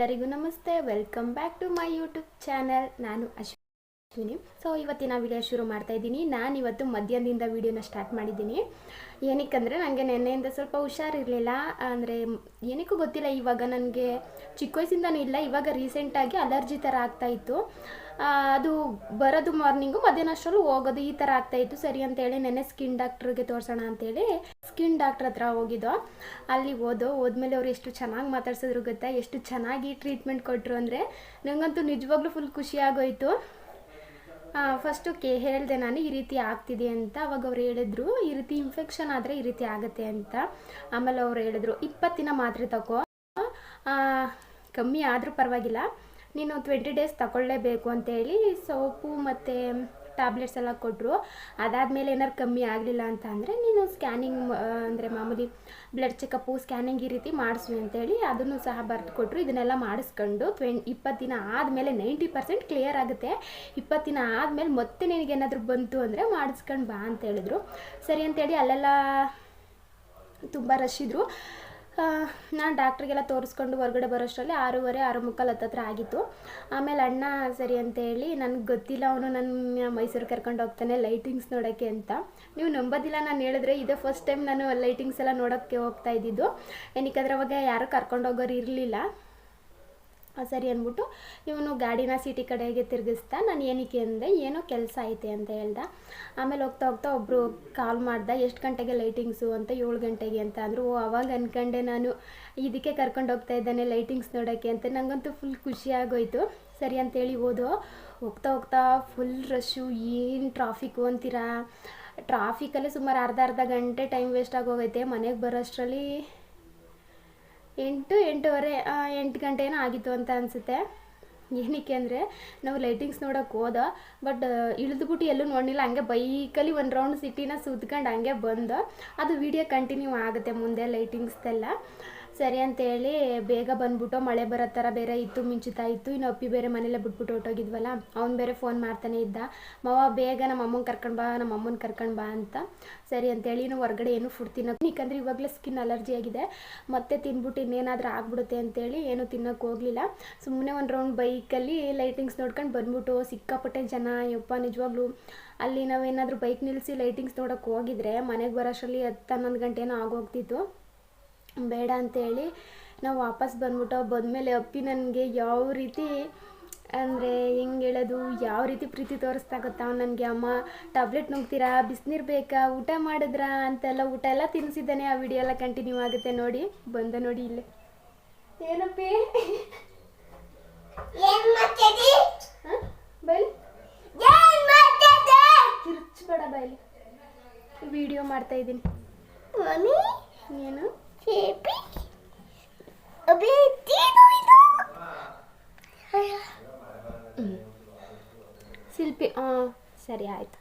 ಎಲ್ಲರಿಗೂ ನಮಸ್ತೆ. Welcome back to my YouTube channel ನಾನು ಅಶ್ವಿನಿ. ಸೊ ಇವತ್ತಿನ ವಿಡಿಯೋ ಶುರು ಮಾಡ್ತಾ ಇದ್ದೀನಿ. ನಾನು ಇವತ್ತು ಮಧ್ಯಾಹ್ನದಿಂದ ವಿಡಿಯೋನ ಸ್ಟಾರ್ಟ್ ಮಾಡಿದ್ದೀನಿ. ಏನಕ್ಕಂದರೆ ನನಗೆ ನೆನ್ನೆಯಿಂದ ಸ್ವಲ್ಪ ಹುಷಾರಿರಲಿಲ್ಲ. ಅಂದರೆ ಏನಕ್ಕೂ ಗೊತ್ತಿಲ್ಲ. ಇವಾಗ ನನಗೆ ಚಿಕ್ಕ ವಯಸ್ಸಿಂದನೂ ಇಲ್ಲ. ಇವಾಗ ರೀಸೆಂಟಾಗಿ ಅಲರ್ಜಿ ಥರ ಆಗ್ತಾಯಿತ್ತು ಅದು ಬರೋದು ಮಾರ್ನಿಂಗು ಮಧ್ಯಾಹ್ನ ಅಷ್ಟರಲ್ಲೂ ಹೋಗೋದು, ಈ ಥರ ಆಗ್ತಾಯಿತ್ತು ಸರಿ ಅಂತೇಳಿ ನೆನ್ನೆ ಸ್ಕಿನ್ ಡಾಕ್ಟ್ರಿಗೆ ತೋರಿಸೋಣ ಅಂತೇಳಿ ಸ್ಕಿನ್ ಡಾಕ್ಟ್ರ್ ಹತ್ರ ಹೋಗಿದ್ದೋ ಅಲ್ಲಿ ಓದೋ ಹೋದ್ಮೇಲೆ ಅವ್ರು ಎಷ್ಟು ಚೆನ್ನಾಗಿ ಮಾತಾಡ್ಸಿದ್ರು ಗೊತ್ತಾ? ಎಷ್ಟು ಚೆನ್ನಾಗಿ ಟ್ರೀಟ್ಮೆಂಟ್ ಕೊಟ್ಟರು ಅಂದರೆ ನನಗಂತೂ ನಿಜವಾಗ್ಲೂ ಫುಲ್ ಖುಷಿ ಆಗೋಯ್ತು. ಫಸ್ಟು ಕೆ ಹೇಳಿದೆ ನಾನು, ಈ ರೀತಿ ಆಗ್ತಿದೆ ಅಂತ ಅವಾಗ ಅವ್ರು ಹೇಳಿದ್ರು. ಈ ರೀತಿ ಇನ್ಫೆಕ್ಷನ್ ಆದರೆ ಈ ರೀತಿ ಆಗುತ್ತೆ ಅಂತ ಆಮೇಲೆ ಅವ್ರು ಹೇಳಿದ್ರು. ಇಪ್ಪತ್ತಿನ ಮಾತ್ರೆ ತಗೋ ಕಮ್ಮಿ ಆದರೂ ಪರವಾಗಿಲ್ಲ. ನೀನು ಟ್ವೆಂಟಿ ಡೇಸ್ ತಗೊಳ್ಳೇಬೇಕು ಅಂತೇಳಿ ಸೋಪು ಮತ್ತು ಟ್ಯಾಬ್ಲೆಟ್ಸ್ ಎಲ್ಲ ಕೊಟ್ಟರು ಅದಾದಮೇಲೆ ಏನಾರು ಕಮ್ಮಿ ಆಗಲಿಲ್ಲ ಅಂತ ಅಂದರೆ ನೀನು ಸ್ಕ್ಯಾನಿಂಗ್ ಅಂದರೆ ಮಾಮೂಲಿ ಬ್ಲಡ್ ಚೆಕಪ್ಪು ಸ್ಕ್ಯಾನಿಂಗ್ ಈ ರೀತಿ ಮಾಡಿಸು ಅಂತೇಳಿ ಅದನ್ನು ಸಹ ಬರೆದು ಕೊಟ್ಟರು ಇದನ್ನೆಲ್ಲ ಮಾಡಿಸ್ಕೊಂಡು ಟ್ವೆನ್ ಇಪ್ಪತ್ತು ದಿನ ಆದಮೇಲೆ ನೈಂಟಿ ಪರ್ಸೆಂಟ್ ಕ್ಲಿಯರ್ ಆಗುತ್ತೆ. ಇಪ್ಪತ್ತು ದಿನ ಆದಮೇಲೆ ಮತ್ತೆ ನಿನಗೇನಾದರೂ ಬಂತು ಅಂದರೆ ಮಾಡಿಸ್ಕೊಂಡು ಬಾ ಅಂತ ಹೇಳಿದ್ರು. ಸರಿ ಅಂತೇಳಿ ಅಲ್ಲೆಲ್ಲ ತುಂಬ ರಶ್ ಇದ್ದರು ನಾನು ಡಾಕ್ಟ್ರಿಗೆಲ್ಲ ತೋರಿಸ್ಕೊಂಡು ಹೊರಗಡೆ ಬರೋಷ್ಟರಲ್ಲಿ ಆರೂವರೆ ಆರು ಮುಕ್ಕಾಲು ಹತ್ತತ್ರ ಆಗಿತ್ತು. ಆಮೇಲೆ ಅಣ್ಣ ಸರಿ ಅಂತ ಹೇಳಿ, ನನಗೆ ಗೊತ್ತಿಲ್ಲ ಅವನು ನನ್ನ ಮೈಸೂರು ಕರ್ಕೊಂಡು ಹೋಗ್ತಾನೆ ಲೈಟಿಂಗ್ಸ್ ನೋಡೋಕ್ಕೆ ಅಂತ. ನೀವು ನಂಬೋದಿಲ್ಲ, ನಾನು ಹೇಳಿದ್ರೆ ಇದೇ ಫಸ್ಟ್ ಟೈಮ್ ನಾನು ಲೈಟಿಂಗ್ಸ್ ಎಲ್ಲ ನೋಡೋಕ್ಕೆ ಹೋಗ್ತಾ ಇದ್ದಿದ್ದು. ಏನಕ್ಕೆ ಅವಾಗ ಯಾರೂ ಕರ್ಕೊಂಡು ಹೋಗೋರು ಇರಲಿಲ್ಲ. ಸರಿ ಅಂದ್ಬಿಟ್ಟು ಇವನು ಗಾಡಿನ ಸಿಟಿ ಕಡೆಗೆ ತಿರುಗಿಸ್ತಾ, ನಾನು ಏನಕ್ಕೆ ಅಂದೆ? ಏನೋ ಕೆಲಸ ಐತೆ ಅಂತ ಹೇಳ್ದ. ಆಮೇಲೆ ಹೋಗ್ತಾ ಹೋಗ್ತಾ ಒಬ್ಬರು ಕಾಲ್ ಮಾಡ್ದೆ, ಎಷ್ಟು ಗಂಟೆಗೆ ಲೈಟಿಂಗ್ಸು ಅಂತ, ಏಳು ಗಂಟೆಗೆ ಅಂತ ಅಂದರು. ಓ, ಅವಾಗ ಅಂದ್ಕೊಂಡೆ ನಾನು. ಇದಕ್ಕೆ ಕರ್ಕೊಂಡು ಹೋಗ್ತಾ ಇದ್ದಾನೆ ಲೈಟಿಂಗ್ಸ್ ನೋಡೋಕ್ಕೆ ಅಂತ. ನನಗಂತೂ ಫುಲ್ ಖುಷಿ ಆಗೋಯ್ತು. ಸರಿ ಅಂತೇಳಿ ಹೋದೋ ಹೋಗ್ತಾ ಹೋಗ್ತಾ ಫುಲ್ ರಶ್ಶು ಏನು ಟ್ರಾಫಿಕ್ಕು ಅಂತೀರಾ? ಟ್ರಾಫಿಕಲ್ಲೇ ಸುಮಾರು ಅರ್ಧ ಅರ್ಧ ಗಂಟೆ ಟೈಮ್ ವೇಸ್ಟ್ ಆಗೋಗೈತೆ. ಮನೆಗೆ ಬರೋಷ್ಟರಲ್ಲಿ ಎಂಟು ಎಂಟೂವರೆ ಎಂಟು ಗಂಟೆ ಏನೋ ಆಗಿತ್ತು ಅಂತ ಅನಿಸುತ್ತೆ. ಏನಕ್ಕೆ ಅಂದರೆ, ನಾವು ಲೈಟಿಂಗ್ಸ್ ನೋಡೋಕೆ ಹೋದ ಬಟ್ ಇಳಿದ್ಬಿಟ್ಟು ಎಲ್ಲೂ ನೋಡಲಿಲ್ಲ. ಹಂಗೆ ಬೈಕಲ್ಲಿ ಒಂದು ರೌಂಡ್ ಸಿಟಿನ ಸುತ್ಕೊಂಡು ಹಂಗೆ ಬಂದು. ಅದು ವಿಡಿಯೋ ಕಂಟಿನ್ಯೂ ಆಗುತ್ತೆ ಮುಂದೆ ಲೈಟಿಂಗ್ಸ್ದೆಲ್ಲ ಸರಿ ಅಂತೇಳಿ ಬೇಗ ಬಂದ್ಬಿಟ್ಟು ಮಳೆ ಬರೋ ಥರ ಬೇರೆ ಇತ್ತು, ಮಿಂಚುತ್ತಾ ಇತ್ತು, ಇನ್ನು ಅಪ್ಪಿ ಬೇರೆ ಮನೇಲೆ ಬಿಟ್ಬಿಟ್ಟು ಹೊಟ್ಟೋಗಿದ್ವಲ್ಲ ಅವ್ನು ಬೇರೆ ಫೋನ್ ಮಾಡ್ತಾನೆ ಇದ್ದ. ಮಾವ, ಬೇಗ ನಮ್ಮ ಅಮ್ಮನ ಕರ್ಕೊಂಡು ಬಾ, ನಮ್ಮ ಅಮ್ಮನ ಕರ್ಕೊಂಡು ಬಾ ಅಂತ ಸರಿ ಅಂತೇಳಿ ಇನ್ನು ಹೊರಗಡೆ ಏನು ಫುಡ್ ತಿನ್ನೋಕೆ ಯಾಕಂದರೆ ಇವಾಗಲೇ ಸ್ಕಿನ್ ಅಲರ್ಜಿ ಆಗಿದೆ. ಮತ್ತೆ ತಿನ್ಬಿಟ್ಟು ಇನ್ನೇನಾದರೂ ಆಗ್ಬಿಡುತ್ತೆ ಅಂತೇಳಿ ಏನು ತಿನ್ನೋಕೆ ಹೋಗಲಿಲ್ಲ. ಸುಮ್ಮನೆ ಒಂದು ರೌಂಡ್ ಬೈಕಲ್ಲಿ ಲೈಟಿಂಗ್ಸ್ ನೋಡ್ಕೊಂಡು ಬಂದ್ಬಿಟ್ಟು ಸಿಕ್ಕಾಪಟ್ಟೆ ಜನ, ಯಪ್ಪ ನಿಜವಾಗ್ಲೂ ಅಲ್ಲಿ ನಾವೇನಾದರೂ ಬೈಕ್ ನಿಲ್ಲಿಸಿ ಲೈಟಿಂಗ್ಸ್ ನೋಡೋಕೆ ಹೋಗಿದ್ರೆ ಮನೆಗೆ ಬರೋಷ್ಟರಲ್ಲಿ ಹತ್ತು ಹನ್ನೊಂದು ಗಂಟೆನೋ ಆಗೋಗ್ತಿತ್ತು. ಬೇಡ ಅಂತೇಳಿ ನಾವು ವಾಪಸ್ ಬಂದ್ಬಿಟ್ಟು ಬಂದಮೇಲೆ ಅಪ್ಪಿ ನನಗೆ ಯಾವ ರೀತಿ ಅಂದರೆ ಹೆಂಗೆ ಹೇಳೋದು ಯಾವ ರೀತಿ ಪ್ರೀತಿ ತೋರಿಸ್ತಾ ಗೊತ್ತಾ ನನಗೆ ಅಮ್ಮ ಟ್ಯಾಬ್ಲೆಟ್ ನುಗ್ತೀರಾ? ಬಿಸಿನೀರು ಬೇಕಾ? ಊಟ ಮಾಡಿದ್ರಾ? ಅಂತೆಲ್ಲ ಊಟ ಎಲ್ಲ ತಿನ್ನಿಸಿದ್ದಾನೆ ಆ ವಿಡಿಯೋ ಎಲ್ಲ ಕಂಟಿನ್ಯೂ ಆಗುತ್ತೆ ನೋಡಿ. ಬಂದ ನೋಡಿ ಇಲ್ಲೇ. ಏನಪ್ಪಿ? ಕಿರ್ಚ್ಬೇಡ ಬೈಲಿ. ವಿಡಿಯೋ ಮಾಡ್ತಾ ಇದ್ದೀನಿ. ಏನು ಬೇಬಿ ಅಬಿ ತಿನ್ನು ಹ್ಞೂ ಶಿಲ್ಪಿ ಹಾಂ ಸರಿ ಆಯಿತು.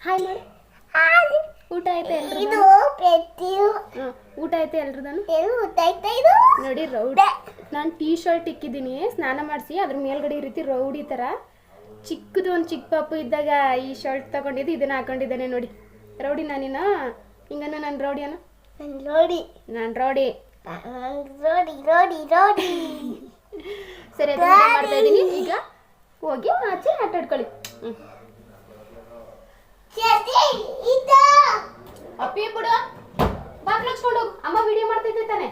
ಹಾಯ್ ಮಾಡಿ. ಊಟ ಆಯ್ತಾ ಇದು ಪ್ರತಿ ಹಾಂ ಊಟ ಆಯ್ತಾ ಎಲ್ರದನು ಏನು ಗೊತ್ತಾಯ್ತಾ ಇದು? ನೋಡಿ ರೌಡಿ. ನಾನು ಟೀ ಶರ್ಟ್ ಇಕ್ಕಿದ್ದೀನಿ. ಸ್ನಾನ ಮಾಡಿಸಿ. ಅದ್ರ ಮೇಲ್ಗಡೆ ಈ ರೀತಿ ರೌಡಿ ಥರ ಚಿಕ್ಕದು ಒಂದು ಚಿಕ್ಕ ಪಾಪು ಇದ್ದಾಗ ಈ ಶರ್ಟ್ ತಗೊಂಡಿದ್ದು ಇದನ್ನ ಹಾಕೊಂಡಿದ್ದಾನೆ ನೋಡಿ. ರೌಡಿ ನಾನಿನ? ಹಿಂಗನ್ನು ನಾನು ರೌಡಿಯನ? ನನ್ ನೋಡಿ ನಾನು ರೋಡಿ. ರೋಡಿ ರೋಡಿ ರೋಡಿ. ಸರಿ ಮಾಡ್ತಾ ಇದ್ದೀನಿ. ಈಗ ಹೋಗಿ ಆಚೆ ಆಟ ಆಡ್ಕೊಳ್ಳಿ. ಅಪ್ಪಿ ಬಿಡು. ಬಾಕ್ಲು ಹಚ್ಕೊಂಡು ಹೋಗು. ಅಮ್ಮ ವಿಡಿಯೋ ಮಾಡ್ತಾ ಇದ್ದೆ ತಾನೆ.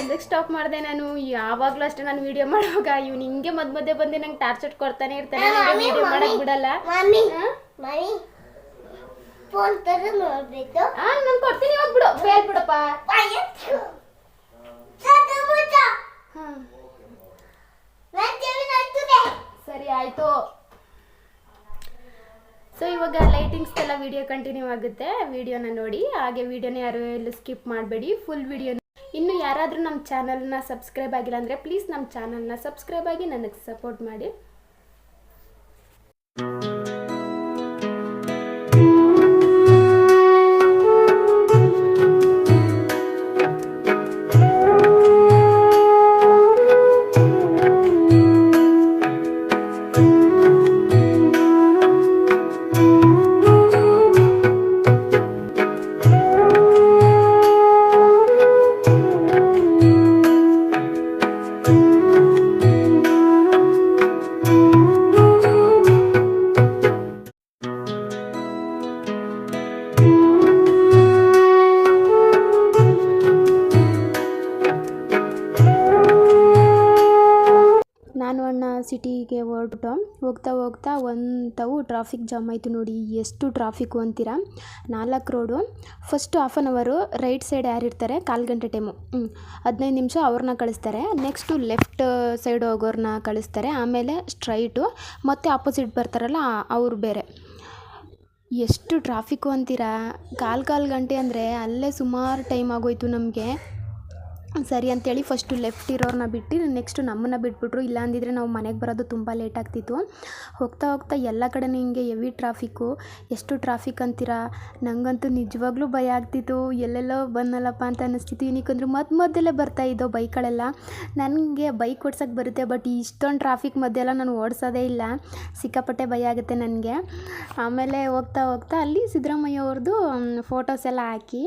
ಎಲ್ಲಕ್ಕೆ ಸ್ಟಾಪ್ ಮಾಡಿದೆ ನಾನು? ಯಾವಾಗಲೂ ಅಷ್ಟೇ ನಾನು ವಿಡಿಯೋ ಮಾಡುವಾಗ. ಇವ್ನು ಹಿಂಗೆ ಮಧ್ಯ ಮಧ್ಯೆ ಬಂದು ನಂಗೆ ಟಾರ್ಚರ್ ಕೊಡ್ತಾನೆ ಇರ್ತಾನೆ. ವಿಡಿಯೋ ಮಾಡಕ್ ಬಿಡಲ್ಲ. ಫೋನ್ ತರ ಆ ನಾನು ಕೊಡ್ತೀನಿ ಇವಾಗ ಬಿಡು. ಬೇಲ್ ಬಿಡಪ್ಪ. ಸರಿ ಆಯ್ತು. ಸೊ ಇವಾಗ ಲೈಟಿಂಗ್ಸ್ ಎಲ್ಲ ವಿಡಿಯೋ ಕಂಟಿನ್ಯೂ ಆಗುತ್ತೆ. ವಿಡಿಯೋನ ನೋಡಿ. ಹಾಗೆ ವಿಡಿಯೋನ ಯಾರು ಎಲ್ಲ ಸ್ಕಿಪ್ ಮಾಡಬೇಡಿ. ಫುಲ್ ವಿಡಿಯೋ ಇನ್ನು ಯಾರಾದರೂ ನಮ್ಮ ಚಾನಲ್ನ ಸಬ್ಸ್ಕ್ರೈಬ್ ಆಗಿಲ್ಲ ಅಂದರೆ ಪ್ಲೀಸ್ ನಮ್ಮ ಚಾನಲ್ನ ಸಬ್ಸ್ಕ್ರೈಬ್ ಆಗಿ ನನಗೆ ಸಪೋರ್ಟ್ ಮಾಡಿ. ಹೋಗ್ತಾ ಹೋಗ್ತಾ ಒಂದು ಟ್ರಾಫಿಕ್ ಜಾಮ್ ಆಯಿತು ನೋಡಿ. ಎಷ್ಟು ಟ್ರಾಫಿಕ್ಕು ಅಂತೀರಾ? ನಾಲ್ಕು ರೋಡು ಫಸ್ಟು ಹಾಫ್ ಆನ್ ಅವರು ರೈಟ್ ಸೈಡ್ ಯಾರು ಇರ್ತಾರೆ? ಕಾಲು ಗಂಟೆ ಟೈಮು ಹದಿನೈದು ನಿಮಿಷ ಅವ್ರನ್ನ ಕಳಿಸ್ತಾರೆ. ನೆಕ್ಸ್ಟು ಲೆಫ್ಟ್ ಸೈಡ್ ಹೋಗೋರನ್ನ ಕಳಿಸ್ತಾರೆ. ಆಮೇಲೆ ಸ್ಟ್ರೈಟು ಮತ್ತು ಆಪೋಸಿಟ್ ಬರ್ತಾರಲ್ಲ, ಅವರು ಬೇರೆ. ಎಷ್ಟು ಟ್ರಾಫಿಕ್ಕು ಅಂತೀರಾ? ಕಾಲು ಕಾಲು ಗಂಟೆ ಅಂದರೆ ಅಲ್ಲೇ ಸುಮಾರು ಟೈಮ್ ಆಗೋಯ್ತು ನಮಗೆ. ಸರಿ ಅಂತೇಳಿ ಫಸ್ಟು ಲೆಫ್ಟ್ ಇರೋರನ್ನ ಬಿಟ್ಟು ನೆಕ್ಸ್ಟು ನಮ್ಮನ್ನು ಬಿಟ್ಬಿಟ್ರು. ಇಲ್ಲ ಅಂದಿದ್ರೆ ನಾವು ಮನೆಗೆ ಬರೋದು ತುಂಬ ಲೇಟ್ ಆಗ್ತಿತ್ತು. ಹೋಗ್ತಾ ಹೋಗ್ತಾ ಎಲ್ಲ ಕಡೆನೂ ಹಿಂಗೆ ಹೆವಿ ಟ್ರಾಫಿಕ್ಕು ಎಷ್ಟು ಟ್ರಾಫಿಕ್ ಅಂತೀರಾ? ನನಗಂತೂ ನಿಜವಾಗ್ಲೂ ಭಯ ಆಗ್ತಿತ್ತು. ಎಲ್ಲೆಲ್ಲೋ ಬಂದಲ್ಲಪ್ಪ ಅಂತ ಅನ್ನಿಸ್ತಿತ್ತು ಏನಕ್ಕಂದ್ರೆ ಮಧ್ಯ ಬರ್ತಾ ಇದ್ದೋ ಬೈಕ್ಗಳೆಲ್ಲ. ನನಗೆ ಬೈಕ್ ಓಡ್ಸೋಕ್ಕೆ ಬರುತ್ತೆ ಬಟ್ ಇಷ್ಟೊಂದು ಟ್ರಾಫಿಕ್ ಮಧ್ಯೆಲ್ಲ ನಾನು ಓಡಿಸೋದೇ ಇಲ್ಲ. ಸಿಕ್ಕಾಪಟ್ಟೆ ಭಯ ಆಗುತ್ತೆ ನನಗೆ. ಆಮೇಲೆ ಹೋಗ್ತಾ ಹೋಗ್ತಾ ಅಲ್ಲಿ ಸಿದ್ದರಾಮಯ್ಯ ಅವ್ರದ್ದು ಫೋಟೋಸ್ ಎಲ್ಲ ಹಾಕಿ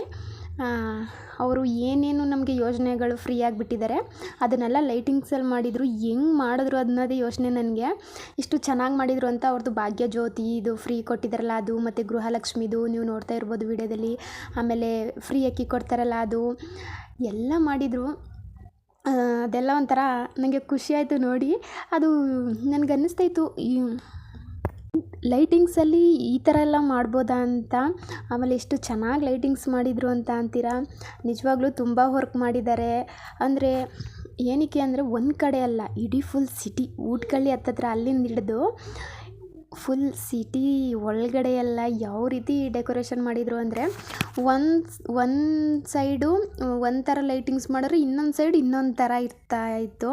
ಅವರು ಏನೇನು ನಮಗೆ ಯೋಜನೆಗಳು ಫ್ರೀಯಾಗಿ ಬಿಟ್ಟಿದ್ದಾರೆ ಅದನ್ನೆಲ್ಲ ಲೈಟಿಂಗ್ಸಲ್ಲಿ ಮಾಡಿದರು, ಹೆಂಗೆ ಮಾಡಿದ್ರು ಅನ್ನೋದೇ ಯೋಚನೆ ನನಗೆ. ಇಷ್ಟು ಚೆನ್ನಾಗಿ ಮಾಡಿದರು ಅಂತ ಅವ್ರದ್ದು ಭಾಗ್ಯ ಜ್ಯೋತಿ ಇದು ಫ್ರೀ ಕೊಟ್ಟಿದ್ದಾರಲ್ಲ ಅದು, ಮತ್ತು ಗೃಹಲಕ್ಷ್ಮಿದು ನೀವು ನೋಡ್ತಾ ಇರ್ಬೋದು ವಿಡಿಯೋದಲ್ಲಿ, ಆಮೇಲೆ ಫ್ರೀ ಅಕ್ಕಿ ಕೊಡ್ತಾರಲ್ಲ ಅದು, ಎಲ್ಲ ಮಾಡಿದರು. ಅದೆಲ್ಲ ಒಂಥರ ನನಗೆ ಖುಷಿಯಾಯಿತು ನೋಡಿ. ಅದು ನನಗೆ ಅನ್ನಿಸ್ತಾಯಿತ್ತು ಈ ಲೈಟಿಂಗ್ಸಲ್ಲಿ ಈ ಥರ ಎಲ್ಲ ಮಾಡ್ಬೋದಾ ಅಂತ, ಆಮೇಲೆ ಎಷ್ಟು ಚೆನ್ನಾಗಿ ಲೈಟಿಂಗ್ಸ್ ಮಾಡಿದರು ಅಂತ ಅಂತೀರಾ? ನಿಜವಾಗ್ಲೂ ತುಂಬ ವರ್ಕ್ ಮಾಡಿದ್ದಾರೆ. ಅಂದರೆ ಏನಕ್ಕೆ ಅಂದರೆ ಒಂದು ಕಡೆ ಅಲ್ಲ, ಇಡೀ ಫುಲ್ ಸಿಟಿ ಊಟ್ಕಳ್ಳಿ ಹತ್ತತ್ರ ಅಲ್ಲಿಂದ ಹಿಡಿದು ಫುಲ್ ಸಿಟಿ ಒಳಗಡೆ ಎಲ್ಲ ಯಾವ ರೀತಿ ಡೆಕೋರೇಷನ್ ಮಾಡಿದರು ಅಂದರೆ ಒಂದು ಒಂದು ಸೈಡು ಒಂದು ಥರ ಲೈಟಿಂಗ್ಸ್ ಮಾಡಿದ್ರೆ, ಇನ್ನೊಂದು ಸೈಡ್ ಇನ್ನೊಂದು ಥರ ಇರ್ತಾ ಇತ್ತು.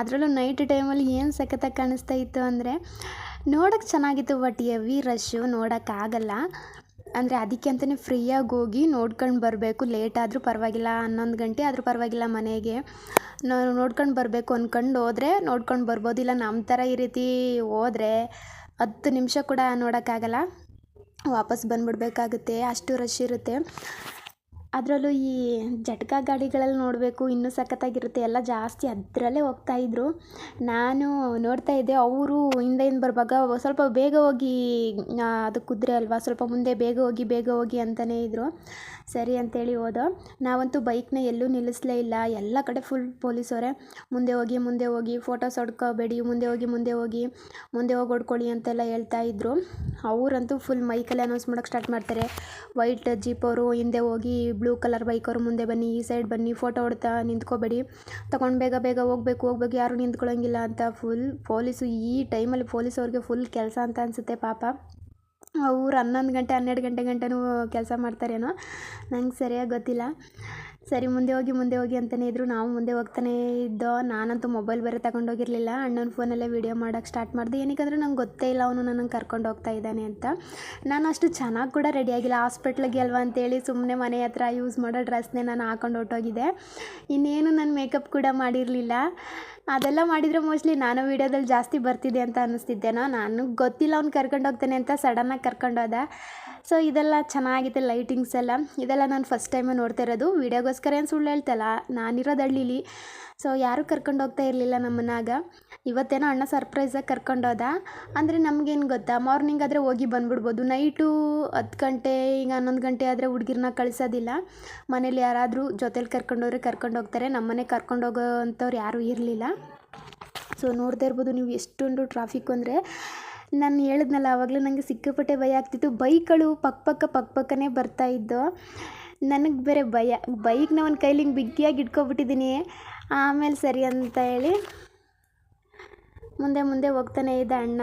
ಅದರಲ್ಲೂ ನೈಟ್ ಟೈಮಲ್ಲಿ ಏನು ಸಖತ್ತಾಗಿ ಕಾಣಿಸ್ತಾ ಇತ್ತು ಅಂದರೆ ನೋಡೋಕ್ಕೆ ಚೆನ್ನಾಗಿತ್ತು ಬಟ್ ಎವಿ ರಶ್ಶು ನೋಡೋಕ್ಕಾಗಲ್ಲ ಅಂದರೆ ಅದಕ್ಕೆ ಅಂತಲೇ ಫ್ರೀಯಾಗಿ ಹೋಗಿ ನೋಡ್ಕೊಂಡು ಬರಬೇಕು. ಲೇಟ್ ಆದರೂ ಪರವಾಗಿಲ್ಲ, ಹನ್ನೊಂದು ಗಂಟೆ ಆದರೂ ಪರವಾಗಿಲ್ಲ ಮನೆಗೆ. ನಾವು ನೋಡ್ಕೊಂಡು ಬರಬೇಕು ಅಂದ್ಕೊಂಡು ಹೋದರೆ ನೋಡ್ಕೊಂಡು ಬರ್ಬೋದು. ಇಲ್ಲ ನಮ್ಮ ಥರ ಈ ರೀತಿ ಹೋದರೆ ಹತ್ತು ನಿಮಿಷ ಕೂಡ ನೋಡೋಕ್ಕಾಗಲ್ಲ ವಾಪಸ್ ಬಂದುಬಿಡ್ಬೇಕಾಗುತ್ತೆ. ಅಷ್ಟು ರಶ್ ಇರುತ್ತೆ. ಅದರಲ್ಲೂ ಈ ಜಟ್ಕಾ ಗಾಡಿಗಳಲ್ಲಿ ನೋಡಬೇಕು, ಇನ್ನೂ ಸಖತ್ತಾಗಿರುತ್ತೆ, ಎಲ್ಲ ಜಾಸ್ತಿ ಅದರಲ್ಲೇ ಹೋಗ್ತಾಯಿದ್ರು ನಾನು ನೋಡ್ತಾ ಇದ್ದೆ, ಅವರು ಹಿಂದೆಯಿಂದ ಬರುವಾಗ ಸ್ವಲ್ಪ ಬೇಗ ಹೋಗಿ ಅದು ಕುದುರೆ ಅಲ್ವಾ, ಸ್ವಲ್ಪ ಮುಂದೆ ಬೇಗ ಹೋಗಿ ಬೇಗ ಹೋಗಿ ಅಂತಲೇ ಇದ್ದರು ಸರಿ ಅಂತೇಳಿ ಹೋದೋ. ನಾವಂತೂ ಬೈಕ್ನ ಎಲ್ಲೂ ನಿಲ್ಲಿಸಲೇ ಇಲ್ಲ, ಎಲ್ಲ ಕಡೆ ಫುಲ್ ಪೊಲೀಸವರೇ ಮುಂದೆ ಹೋಗಿ ಮುಂದೆ ಹೋಗಿ ಫೋಟೋಸ್ ಹೊಡ್ಕೋಬೇಡಿ, ಮುಂದೆ ಹೋಗಿ ಮುಂದೆ ಹೋಗಿ ಮುಂದೆ ಹೋಗಿ ಹೊಡ್ಕೊಳ್ಳಿ ಅಂತೆಲ್ಲ ಹೇಳ್ತಾ ಇದ್ದರು ಅವರಂತೂ ಫುಲ್ ಮೈಕಲ್ಲಿ ಅನೌನ್ಸ್ ಮಾಡೋಕ್ಕೆ ಸ್ಟಾರ್ಟ್ ಮಾಡ್ತಾರೆ. ವೈಟ್, ಜೀಪ್ ಅವರು ಹಿಂದೆ ಹೋಗಿ ಬ್ಲೂ ಕಲರ್ ಬೈಕ್ ಅವ್ರ ಮುಂದೆ ಬನ್ನಿ, ಈ ಸೈಡ್ ಬನ್ನಿ ಫೋಟೋ ಹೊಡ್ತಾ ನಿಂತ್ಕೋಬೇಡಿ. ತಗೊಂಡು ಬೇಗ ಬೇಗ ಹೋಗ್ಬೇಕು ಹೋಗ್ಬೇಕು, ಯಾರೂ ನಿಂತ್ಕೊಳ್ಳೋಂಗಿಲ್ಲ ಅಂತ ಫುಲ್ ಪೊಲೀಸು ಈ ಟೈಮಲ್ಲಿ ಪೊಲೀಸ್ ಅವ್ರಿಗೆ ಫುಲ್ ಕೆಲಸ ಅಂತ ಅನಿಸುತ್ತೆ ಪಾಪ. ಅವ್ರು ಹನ್ನೊಂದು ಗಂಟೆ, ಹನ್ನೆರಡು ಗಂಟೆ ಗಂಟೆನೂ ಕೆಲಸ ಮಾಡ್ತಾರೇನೋ, ನಂಗೆ ಸರಿಯಾಗಿ ಗೊತ್ತಿಲ್ಲ. ಸರಿ, ಮುಂದೆ ಹೋಗಿ ಮುಂದೆ ಹೋಗಿ ಅಂತಲೇ ಇದ್ದರು ನಾವು ಮುಂದೆ ಹೋಗ್ತಾನೇ ಇದ್ದೋ, ನಾನಂತೂ ಮೊಬೈಲ್ ಬೇರೆ ತಗೊಂಡೋಗಿರಲಿಲ್ಲ ಅಣ್ಣನ ಫೋನಲ್ಲೇ ವೀಡಿಯೋ ಮಾಡೋಕ್ಕೆ ಸ್ಟಾರ್ಟ್ ಮಾಡಿದೆ. ಏನಕ್ಕಂದ್ರೆ ನಂಗೆ ಗೊತ್ತೇ ಇಲ್ಲ ಅವನು ನನ್ನನ್ನು ಕರ್ಕೊಂಡು ಹೋಗ್ತಾ ಇದ್ದಾನೆ ಅಂತ. ನಾನು ಅಷ್ಟು ಚೆನ್ನಾಗಿ ಕೂಡ ರೆಡಿ ಆಗಿಲ್ಲ. ಹಾಸ್ಪಿಟ್ಲಿಗೆ ಅಲ್ವಾ ಅಂತೇಳಿ ಸುಮ್ಮನೆ ಮನೆ ಹತ್ರ ಯೂಸ್ ಮಾಡೋ ಡ್ರೆಸ್ನೇ ನಾನು ಹಾಕೊಂಡು ಹೊಟ್ಟೋಗಿದ್ದೆ ಇನ್ನೇನು ನಾನು ಮೇಕಪ್ ಕೂಡ ಮಾಡಿರಲಿಲ್ಲ. ಅದೆಲ್ಲ ಮಾಡಿದರೆ ಮೋಸ್ಟ್ಲಿ ನಾನು ವೀಡಿಯೋದಲ್ಲಿ ಜಾಸ್ತಿ ಬರ್ತಿದ್ದೆ ಅಂತ ಅನ್ನಿಸ್ತಿದ್ದೇನೋ ನನಗೆ ಗೊತ್ತಿಲ್ಲ ಅವ್ನು ಕರ್ಕೊಂಡು ಹೋಗ್ತಾನೆ ಅಂತ. ಸಡನ್ನಾಗಿ ಕರ್ಕೊಂಡೋದ ಸೊ ಇದೆಲ್ಲ ಚೆನ್ನಾಗಿದೆ ಲೈಟಿಂಗ್ಸ್ ಎಲ್ಲ. ಇದೆಲ್ಲ ನಾನು ಫಸ್ಟ್ ಟೈಮು ನೋಡ್ತಾ ಇರೋದು. ವೀಡಿಯೋಗೋಸ್ಕರ ಏನು ಸುಳ್ಳು ಹೇಳ್ತಲ್ಲ, ನಾನಿರೋದು ಹಳ್ಳಿಲಿ. ಸೊ ಯಾರೂ ಕರ್ಕೊಂಡು ಹೋಗ್ತಾ ಇರಲಿಲ್ಲ ನಮ್ಮನ್ನಾಗ ಇವತ್ತೇನೋ ಅಣ್ಣ ಸರ್ಪ್ರೈಸಾಗಿ ಕರ್ಕೊಂಡೋದ ಅಂದರೆ ನಮಗೇನು ಗೊತ್ತಾ ಮಾರ್ನಿಂಗ್ ಆದರೆ ಹೋಗಿ ಬಂದ್ಬಿಡ್ಬೋದು. ನೈಟು ಹತ್ತು ಗಂಟೆ, ಈಗ ಹನ್ನೊಂದು ಗಂಟೆ ಆದರೆ ಹುಡುಗಿರ್ನ ಕಳಿಸೋದಿಲ್ಲ. ಮನೇಲಿ ಯಾರಾದರೂ ಜೊತೇಲಿ ಕರ್ಕೊಂಡೋದ್ರೆ ಕರ್ಕೊಂಡು ಹೋಗ್ತಾರೆ. ನಮ್ಮನೆ ಕರ್ಕೊಂಡು ಹೋಗೋ ಅಂಥವ್ರು ಯಾರೂ ಇರಲಿಲ್ಲ. ಸೊ ನೋಡ್ತಾ ಇರ್ಬೋದು ನೀವು ಎಷ್ಟೊಂದು ಟ್ರಾಫಿಕ್ ಅಂದರೆ. ನಾನು ಹೇಳಿದ್ನಲ್ಲ ಆವಾಗಲೇ ನನಗೆ ಸಿಕ್ಕಾಪಟ್ಟೆ ಭಯ ಆಗ್ತಿತ್ತು. ಬೈಕ್ಗಳು ಪಕ್ಕ ಪಕ್ಕ ಪಕ್ಕ ಬರ್ತಾ ಇದ್ದು, ನನಗೆ ಬೇರೆ ಭಯ. ಬೈಕ್ನ ಒಂದು ಕೈಲಿ ಹಿಂಗೆ ಬಿಗಿಯಾಗಿ ಇಟ್ಕೊಬಿಟ್ಟಿದ್ದೀನಿ. ಆಮೇಲೆ ಸರಿ ಅಂತ ಹೇಳಿ ಮುಂದೆ ಮುಂದೆ ಹೋಗ್ತಾನೆ ಇದ್ದ ಅಣ್ಣ.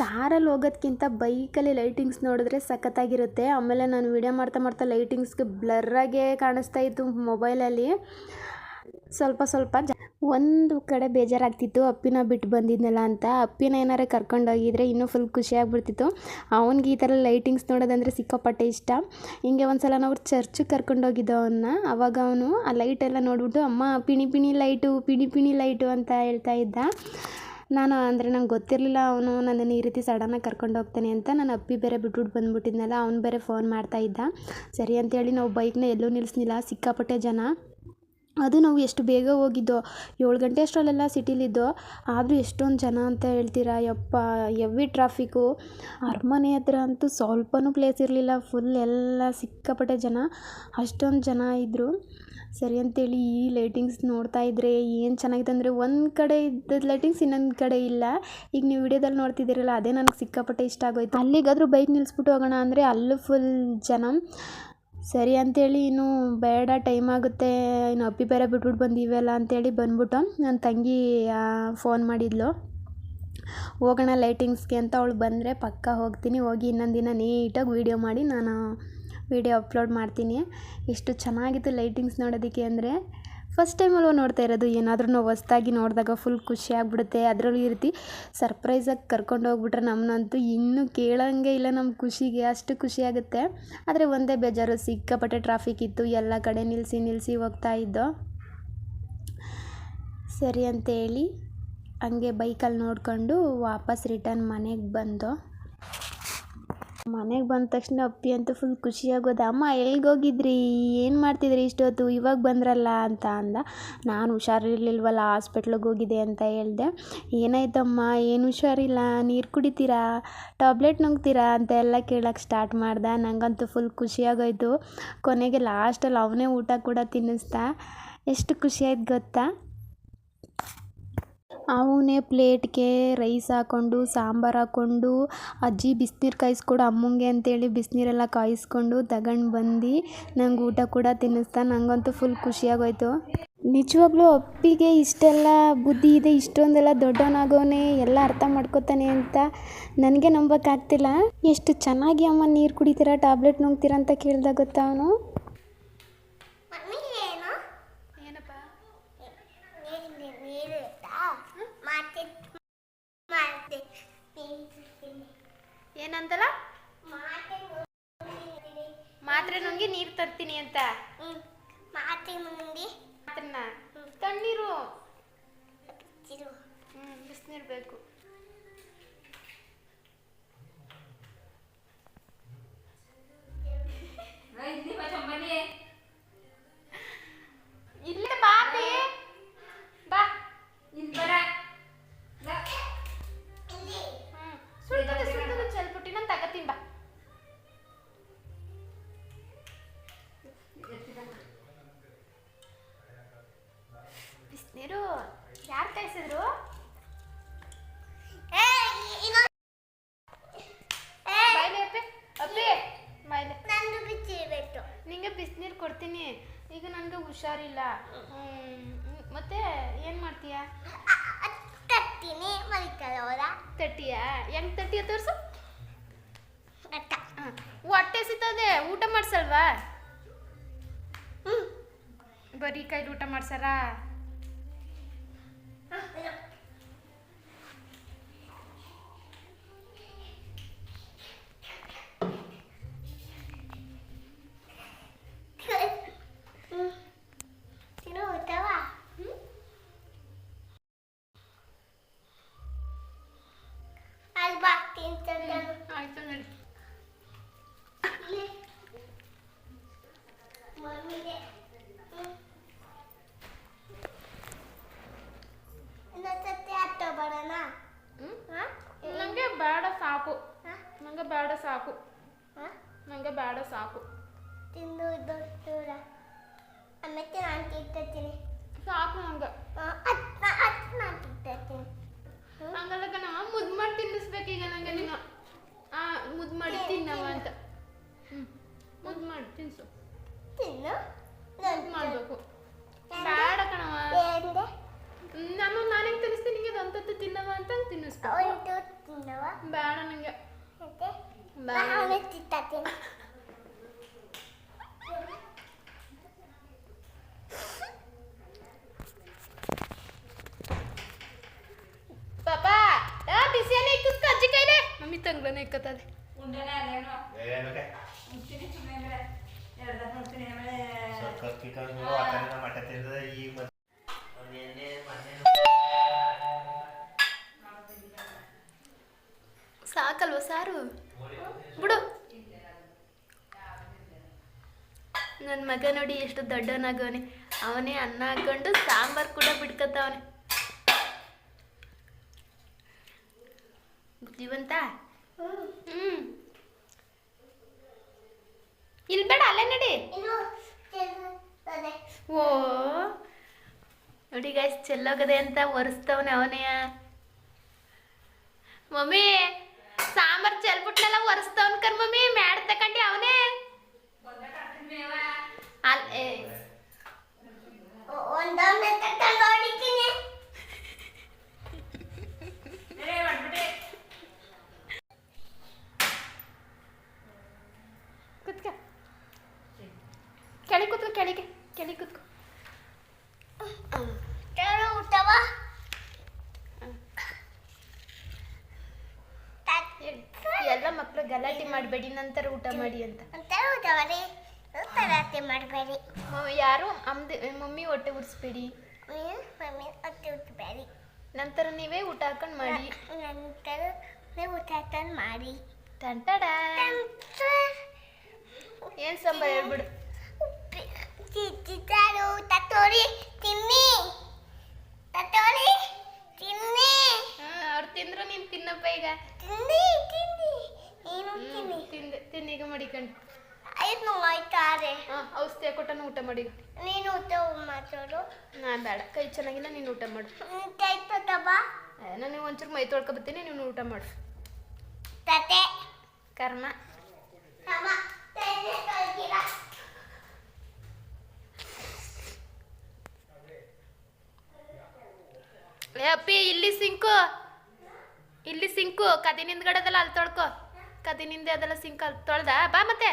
ಕಾರಲ್ಲಿ ಹೋಗೋದ್ಕಿಂತ ಬೈಕಲ್ಲಿ ಲೈಟಿಂಗ್ಸ್ ನೋಡಿದ್ರೆ ಸಖತ್ತಾಗಿರುತ್ತೆ. ಆಮೇಲೆ ನಾನು ವೀಡಿಯೋ ಮಾಡ್ತಾ ಮಾಡ್ತಾ ಲೈಟಿಂಗ್ಸ್ಗೆ ಬ್ಲರ್ರಾಗೇ ಕಾಣಿಸ್ತಾ ಇತ್ತು ಮೊಬೈಲಲ್ಲಿ. ಸ್ವಲ್ಪ ಸ್ವಲ್ಪ ಜ ಒಂದು ಕಡೆ ಬೇಜಾರಾಗ್ತಿತ್ತು. ಅಪ್ಪಿನ ಬಿಟ್ಟು ಬಂದಿದ್ನಲ್ಲ ಅಂತ. ಅಪ್ಪಿನ ಏನಾರ ಕರ್ಕೊಂಡೋಗಿದ್ರೆ ಇನ್ನೂ ಫುಲ್ ಖುಷಿಯಾಗ್ಬಿಡ್ತಿತ್ತು. ಅವ್ನಿಗೆ ಈ ಥರ ಲೈಟಿಂಗ್ಸ್ ನೋಡೋದಂದರೆ ಸಿಕ್ಕಾಪಟ್ಟೆ ಇಷ್ಟ. ಹಿಂಗೆ ಒಂದು ಸಲ ನಾವು ಚರ್ಚಿಗೆ ಕರ್ಕೊಂಡೋಗಿದ್ದೋ ಅವನ್ನ ಅವಾಗ ಅವನು ಆ ಲೈಟೆಲ್ಲ ನೋಡ್ಬಿಟ್ಟು, ಅಮ್ಮ, ಪಿಣಿ ಪಿಣಿ ಲೈಟು ಪಿಣಿ ಪಿಣಿ ಲೈಟು ಅಂತ ಹೇಳ್ತಾ ಇದ್ದ. ನಾನು, ಅಂದರೆ ನಂಗೆ ಗೊತ್ತಿರಲಿಲ್ಲ ಅವನು ನನ್ನನ್ನು ಈ ರೀತಿ ಸಡನ್ನಾಗಿ ಕರ್ಕೊಂಡು ಹೋಗ್ತಾನೆ ಅಂತ. ನಾನು ಅಪ್ಪಿ ಬೇರೆ ಬಿಟ್ಬಿಟ್ಟು ಬಂದ್ಬಿಟ್ಟಿದ್ನಲ್ಲ, ಅವ್ನು ಬೇರೆ ಫೋನ್ ಮಾಡ್ತಾ ಇದ್ದ. ಸರಿ ಅಂತೇಳಿ ನಾವು ಬೈಕ್ನ ಎಲ್ಲೂ ನಿಲ್ಲಿಸ್ನಿಲ್ಲ ಸಿಕ್ಕಾಪಟ್ಟೆ ಜನ. ಅದು ನಾವು ಎಷ್ಟು ಬೇಗ ಹೋಗಿದ್ದೋ, ಏಳು ಗಂಟೆ ಅಷ್ಟರಲ್ಲೆಲ್ಲ ಸಿಟಿಲಿದ್ದೋ, ಆದರೂ ಎಷ್ಟೊಂದು ಜನ ಅಂತ ಹೇಳ್ತೀರಾ, ಯಪ್ಪ ಎವಿ ಟ್ರಾಫಿಕ್ಕು ಅರಮನೆ ಹತ್ರ ಅಂತೂ ಸ್ವಲ್ಪನೂ ಪ್ಲೇಸ್ ಇರಲಿಲ್ಲ ಫುಲ್ ಎಲ್ಲ ಸಿಕ್ಕಾಪಟ್ಟೆ ಜನ, ಅಷ್ಟೊಂದು ಜನ ಇದ್ದರು ಸರಿ ಅಂತೇಳಿ ಈ ಲೈಟಿಂಗ್ಸ್ ನೋಡ್ತಾ ಇದ್ದರೆ ಏನು ಚೆನ್ನಾಗಿದೆ ಅಂದರೆ ಒಂದು ಕಡೆ ಇದ್ದದ ಲೈಟಿಂಗ್ಸ್ ಇನ್ನೊಂದು ಕಡೆ ಇಲ್ಲ. ಈಗ ನೀವು ವಿಡಿಯೋದಲ್ಲಿ ನೋಡ್ತಿದ್ದೀರಲ್ಲ, ಅದೇ ನನಗೆ ಸಿಕ್ಕಾಪಟ್ಟೆ ಇಷ್ಟ ಆಗೋಯ್ತು. ಅಲ್ಲಿಗಾದರೂ ಬೈಕ್ ನಿಲ್ಲಿಸ್ಬಿಟ್ಟು ಹೋಗೋಣ ಅಂದರೆ ಅಲ್ಲೂ ಫುಲ್ ಜನ. ಸರಿ ಅಂಥೇಳಿ ಇನ್ನು ಬೇಡ ಟೈಮ್ ಆಗುತ್ತೆ, ಇನ್ನು ಅಪ್ಪಿ ಬೇರೆ ಬಿಟ್ಬಿಟ್ಟು ಬಂದೀವಲ್ಲ ಅಂಥೇಳಿ ಬಂದ್ಬಿಟ್ಟು ನನ್ನ ತಂಗಿ ಫೋನ್ ಮಾಡಿದ್ಲು. ಹೋಗೋಣ ಲೈಟಿಂಗ್ಸ್ಗೆ ಅಂತ ಅವಳು ಬಂದರೆ ಪಕ್ಕ ಹೋಗ್ತೀನಿ, ಹೋಗಿ ಇನ್ನೊಂದು ದಿನ ನೀಟಾಗಿ ವೀಡಿಯೋ ಮಾಡಿ ನಾನು ವೀಡಿಯೋ ಅಪ್ಲೋಡ್ ಮಾಡ್ತೀನಿ. ಎಷ್ಟು ಚೆನ್ನಾಗಿತ್ತು ಲೈಟಿಂಗ್ಸ್ ನೋಡೋದಕ್ಕೆ ಅಂದರೆ ಫಸ್ಟ್ ಟೈಮ್ ಅಲ್ವ ನೋಡ್ತಾ ಇರೋದು? ಏನಾದರೂ ನಾವು ಹೊಸ್ದಾಗಿ ನೋಡಿದಾಗ ಫುಲ್ ಖುಷಿ ಆಗ್ಬಿಡುತ್ತೆ. ಅದರಲ್ಲೂ ಈ ರೀತಿ ಸರ್ಪ್ರೈಸಾಗಿ ಕರ್ಕೊಂಡು ಹೋಗ್ಬಿಟ್ರೆ ನಮ್ಮನ್ನಂತೂ ಇನ್ನೂ ಕೇಳೋಂಗೆ ಇಲ್ಲ ನಮ್ಮ ಖುಷಿಗೆ. ಅಷ್ಟು ಖುಷಿ ಆಗುತ್ತೆ. ಆದರೆ ಒಂದೇ ಬೇಜಾರು. ಸಿಕ್ಕಾಪಟ್ಟೆ ಟ್ರಾಫಿಕ್ ಇತ್ತು. ಎಲ್ಲ ಕಡೆ ನಿಲ್ಲಿಸಿ ನಿಲ್ಲಿಸಿ ಹೋಗ್ತಾ ಇದ್ದೋ. ಸರಿ ಅಂತೇಳಿ ಹಂಗೆ ಬೈಕಲ್ಲಿ ನೋಡಿಕೊಂಡು ವಾಪಸ್ ರಿಟರ್ನ್ ಮನೆಗೆ ಬಂದು. ಮನೆಗೆ ಬಂದ ತಕ್ಷಣ ಅಪ್ಪಿ ಅಂತ ಫುಲ್ ಖುಷಿಯಾಗೋದು, ಅಮ್ಮ, ಎಲ್ಗೋಗಿದ್ರಿ? ಏನು ಮಾಡ್ತಿದ್ರಿ ಇಷ್ಟೊತ್ತು? ಇವಾಗ ಬಂದ್ರಲ್ಲ? ಅಂತ ಅಂದ. ನಾನು ಹುಷಾರಿರ್ಲಿಲ್ವಲ್ಲ, ಹಾಸ್ಪಿಟ್ಲಿಗೆ ಹೋಗಿದೆ ಅಂತ ಹೇಳಿದೆ. ಏನಾಯ್ತಮ್ಮ? ಏನು ಹುಷಾರಿಲ್ಲ? ನೀರು ಕುಡಿತೀರಾ? ಟ್ಯಾಬ್ಲೆಟ್ ನುಂಗ್ತೀರಾ? ಅಂತ ಎಲ್ಲ ಕೇಳೋಕ್ಕೆ ಸ್ಟಾರ್ಟ್ ಮಾಡ್ದೆ. ನನಗಂತೂ ಫುಲ್ ಖುಷಿಯಾಗೋಯ್ತು. ಕೊನೆಗೆ ಲಾಸ್ಟಲ್ಲಿ ಅವನೇ ಊಟ ಕೂಡ ತಿನ್ನಿಸ್ದ. ಎಷ್ಟು ಖುಷಿಯಾಯ್ತು ಗೊತ್ತಾ? ಅವನೇ ಪ್ಲೇಟ್ಗೆ ರೈಸ್ ಹಾಕ್ಕೊಂಡು ಸಾಂಬಾರು ಹಾಕ್ಕೊಂಡು ಅಜ್ಜಿ ಬಿಸಿನೀರು ಕಾಯಿಸ್ಕೊಡು, ಅಮ್ಮಂಗೆ ಅಂತೇಳಿ ಬಿಸಿನೀರೆಲ್ಲ ಕಾಯಿಸ್ಕೊಂಡು ತಗೊಂಡು ಬಂದು ನಂಗೆ ಊಟ ಕೂಡ ತಿನ್ನಿಸ್ತಾ ನನಗಂತೂ ಫುಲ್ ಖುಷಿಯಾಗೋಯ್ತು. ನಿಜವಾಗ್ಲೂ ಅಪ್ಪಿಗೆ ಇಷ್ಟೆಲ್ಲ ಬುದ್ಧಿ ಇದೆ, ಇಷ್ಟೊಂದೆಲ್ಲ ದೊಡ್ಡವನಾಗೋನೆ, ಎಲ್ಲ ಅರ್ಥ ಮಾಡ್ಕೋತಾನೆ ಅಂತ ನನಗೆ ನಂಬೋಕ್ಕಾಗ್ತಿಲ್ಲ. ಎಷ್ಟು ಚೆನ್ನಾಗಿ ಅಮ್ಮ ನೀರು ಕುಡಿತೀರಾ ಟ್ಯಾಬ್ಲೆಟ್ ನುಂಗ್ತೀರಾ ಅಂತ ಕೇಳಿದಾಗ ಗೊತ್ತಾ ಅವನು ಮಮ್ಮಿ ಏನು ಏನಪ್ಪ ನೀರು ನೀರು ಇತ್ತಾ ಮಾತೆ ಮಾತೆ ಏನಂತಲ್ಲ ಮಾತೆ ಮಾತ್ರೆ ನುಂಗಿ ನೀರು ತರ್ತೀನಿ ಅಂತ. ಮಾತ್ರೆ ಮುಂದೆ ಮಾತ್ರನ? ತಣ್ಣೀರು. ಹ್ಞೂ ಬಿಸಿನೀರು ಬೇಕು. ಇಲ್ಲೇ ಬಿಚ್ಚಿರ್ಬೇಕು ನಿಂಗೆ ಬಿಸಿನೀರು ಕೊಡ್ತೀನಿ. ಈಗ ನನಗೆ ಹುಷಾರಿಲ್ಲ. ಮತ್ತೆ ಏನು ಮಾಡ್ತೀಯಾ? ಕಟ್ತೀನಿ ಮಲಿಕಲ್ಲವರ ತಟ್ಟಿಯಾ? ಹೆಂಗ್ ತಟ್ಟಿಯ ತೋರ್ಸು? ಹೊಟ್ಟೆ ಸಿತದೆ ಊಟ ಮಾಡ್ಸಲ್ವಾ? ಬರೀ ಕೈಲಿ ಊಟ ಮಾಡ್ಸಾರ? ಸಾಕು. ತಿಂದು ದೊಡ್ಡ ಆಮೇಲೆ ನಾನು ತಿಂತೀನಿ ಸಾಕು ನಂಗೆ. ಅತ್ತ ಅತ್ತ ನಾನು ತಿಂತೀನಿ ಹಂಗಲ್ಲ ಕಣವ ಮುದ್ದು ಮಾಡಿ ತಿನ್ನಿಸ್ಬೇಕು ಈಗ ನನಗೆ ನೀನು. ಆ ಮುದ್ದು ಮಾಡಿ ತಿನ್ನವ ಅಂತ. ಮುದ್ ಮುದ್ದು ಮಾಡಿ ತಿನ್ಸು. ತಿನ್ನು. ಮಾಡಬೇಕು. ಬೇಡ ಕಣವ ನಾನು ನಾನೇ ತಿನ್ನಿಸ್ತೀನಿ? ನಿಂಗೆ ಒಂದೊತ್ತು ತಿನ್ನವ ಅಂತ ತಿನ್ನಿಸ್ಬೇಕು. ಬೇಡ ನಂಗೆ. ಬೇಡ ನಾನು ತಿಂತೀನಿ ಪಾಪಾ ಆ ಬಿಸಿಯಲ್ಲೇ ಅಜ್ಜಿ ಕೈಲೆ. ಮಮ್ಮಿ ತಂಗ್ಳನೆ ಇಕ್ಕತ್ತದೆ ಮೊನ್ನೆ ಸಾಕಲ್ವ ಸಾರು? ಬಿಡು. ನನ್ನ ಮಗ ನೋಡಿ ಎಷ್ಟು ದೊಡ್ಡವನಾಗವನೆ. ಅವನೇ ಅನ್ನ ಹಾಕೊಂಡು ಸಾಂಬಾರು ಕೂಡ ಬಿಡ್ಕತ್ತವನೆ ಬುದ್ಧಿವಂತ ಹ್ಞೂ ಇಲ್ಲಿ ಬೇಡ ಅಲ್ಲೇ ನಡಿ ಇನ್ನು ತಿನ್ನು ಅದೇ ಓ ನೋಡಿ ಗೈಸ್ ಚೆಲ್ಲೋಗದೆ ಅಂತ ಒರೆಸ್ತವನೆ ಅವನೇ ಮಮ್ಮಿ ಸಾಂಬಾರ್ ಚೆಲ್ಬಿಟ್ನೆಲ್ಲ ಒರೆಸ್ತವನ್ ಕರ್ ಮಮ್ಮಿ ಮ್ಯಾಡ್ ತಕೊಂಡಿ ಅವನೇ ಅಲ್ ಊಟ ಮಾಡಿ ಅಂತ. ತರು ಮಾಡಬೇಡಿ. ಯಾರು? ಅಮ್ದೆ ಮಮ್ಮಿ ಹೊಟ್ಟೆ ಉರಿಸ್ಬೇಡಿ. ಮಮ್ಮಿ ಹೊಟ್ಟೆ ಉಟ್ಬೇಡಿ ನಂತರ ನೀವೇ ಊಟ ಹಾಕೊಂಡು ಮಾಡಿ. ನಂತರ ನೀವು ಊಟ ಹಾಕೊಂಡು ಮಾಡಿ. ತಂಟಡ ಏನ್ ಸಂಬಳ ಹೇಳ್ಬಿಡು. ಚಿತ್ತಾರು ತತ್ತೋರಿ ತಿನ್ನಿ. ತತ್ತೋರಿ ತಿನ್ನಿ. ಅವ್ರು ತಿಂದ್ರು ನೀನ್ ತಿನ್ನಪ್ಪ ಈಗ. ತಿನ್ನಿ ತಿನ್ನಿ. ಏನು ತಿಂದೆ ತಿನ್ನೀಗ ಮಡಿಕೊಂಡು ಐದು ಆಯ್ತಾರೆ ಔಷಧಿ ಕೊಟ್ಟನು ಊಟ ಮಾಡಿ. ನೀನು ಊಟ ಮಾತಾಡು. ನಾನು ಬೇಡ ಕೈ ಚೆನ್ನಾಗಿಲ್ಲ ನೀನು ಊಟ ಮಾಡು. ಕೈತದವ ನಾನು ಒಂಚೂರು ಮೈ ತೊಳ್ಕೊಬತ್ತೀನಿ ನೀನು ಊಟ ಮಾಡು. ತತೆ. ಕರ್ಮ. ಅಪ್ಪಿ ಇಲ್ಲಿ ಸಿಂಕು. ಇಲ್ಲಿ ಸಿಂಕು ಕದಿ ನಿಂದ್ಗಡೆದಲ್ಲ ಅಲ್ಲಿ ತೊಳ್ಕೊ. ಕದಿ ನಿಂದೆ ಅದೆಲ್ಲ ಸಿಂಕ್ ಅಲ್ಲಿ ತೊಳ್ದ? ಬಾ ಮತ್ತೆ.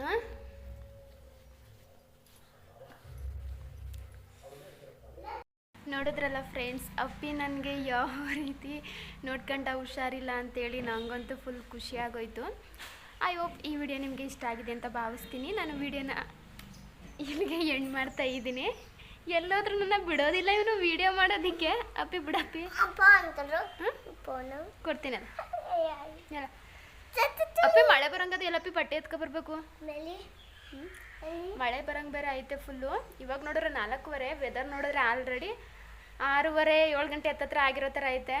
ಹಾ? ನೋಡಿದ್ರಲ್ಲ ಫ್ರೆಂಡ್ಸ್ ಅಪ್ಪಿ ನನಗೆ ಯಾವ ರೀತಿ ನೋಡ್ಕೊಂಡ ಹುಷಾರಿಲ್ಲ ಅಂತೇಳಿ ನನಗಂತೂ ಫುಲ್ ಖುಷಿಯಾಗೋಯ್ತು ಐ ಹೋಪ್ ಈ ವಿಡಿಯೋ ನಿಮಗೆ ಇಷ್ಟ ಆಗಿದೆ ಅಂತ ಭಾವಿಸ್ತೀನಿ. ನಾನು ವಿಡಿಯೋನ ಇಲ್ಲಿಗೆ ಎಂಡ್ ಮಾಡ್ತಾ ಇದ್ದೀನಿ. ಎಲ್ಲೋದ್ರೂ ನನ್ನ ಬಿಡೋದಿಲ್ಲ ಇವನು ವಿಡಿಯೋ ಮಾಡೋದಕ್ಕೆ. ಅಪ್ಪಿ ಬಿಡಪ್ಪಿ. ಅಪ್ಪ ಅಪ್ಪಿ ಮಳೆ ಬರಂಗದ ಎಲ್ಲಪ್ಪಿ ಬಟ್ಟೆ ಎತ್ಕೊ ಬರ್ಬೇಕು. ಮಳೆ ಬರಂಗ್ ಬೇರೆ ಐತೆ ಫುಲ್ಲು ಇವಾಗ ನೋಡಿದ್ರೆ ನಾಲ್ಕೂವರೆ ವೆದರ್ ನೋಡಿದ್ರೆ ಆಲ್ರೆಡಿ ಆರೂವರೆ ಏಳು ಗಂಟೆ ಹತ್ತತ್ರ ಆಗಿರೋ ಥರ ಐತೆ.